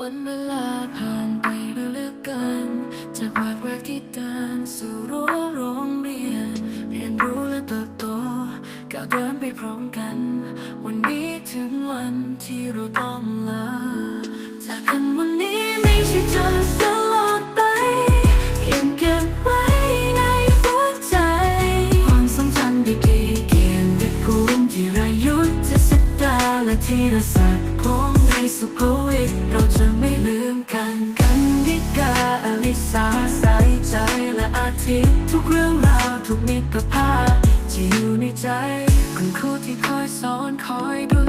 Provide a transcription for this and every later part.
วันเวลาผ่านไปเรื่อยๆเกินจากวันแรกที่เดินสู่รั้วโรงเรียนเรียนรู้และเติบโตก้าวเดินไปพร้อมกัน วันนี้ถึงวันที่เราต้องลาจากกันวันนี้ไม่ใช่จะตลอดไปยังเก็บไว้ในหัวใจความทรงจำดีๆเกี่ยวกับภูมิที่รายุทธศดาและที่รศักดิ์ของในสุภวิทเราาทิทุกเรื่องราวทุกมิตรภาพที่อยู่ในใจคุณครูที่คอยสอนคอยดู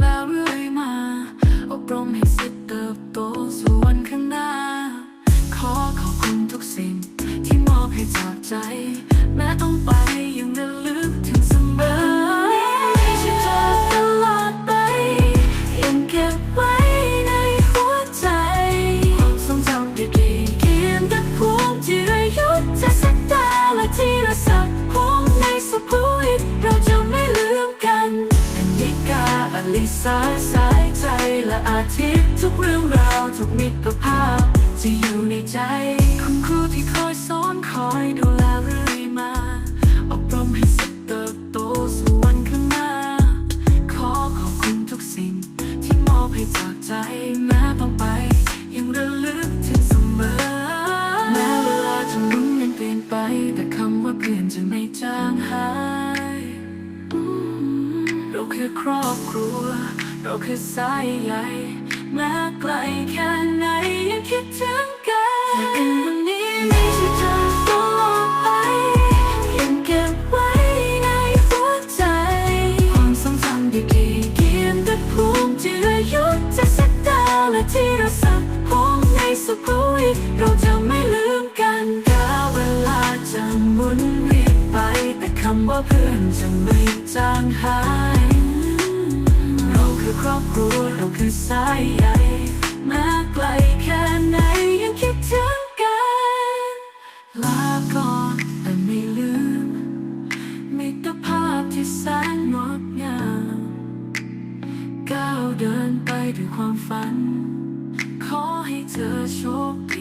ลิสาสายใจและอาทิตย์ทุกเรื่องราว ทุกมิตรภาพจะอยู่ในใจ คือครอบครัว เราคือสายใยแม้ไกลแค่ไหนยังคิดถึงกันแต่กันวันนี้ไม่ใช่เธอตลอดไปยังเก็บไว้ในหัวใจความทรงจำดีๆเกี่ยวกับภูมิที่ระยุทธศดาและที่เราสักพงในสุภวิเราจะไม่ลืมกันกาเวลาจะหมุนเวียนไปแต่คำว่าเพื่อนจะไม่จางหาย คือสายใยแม้ไกลแค่ไหนยังคิดถึงกันลาก่อนแต่ไม่ลืมมิตรภาพที่แสนงดงามก้าวเดินไปด้วยความฝัน ขอให้เธอโชค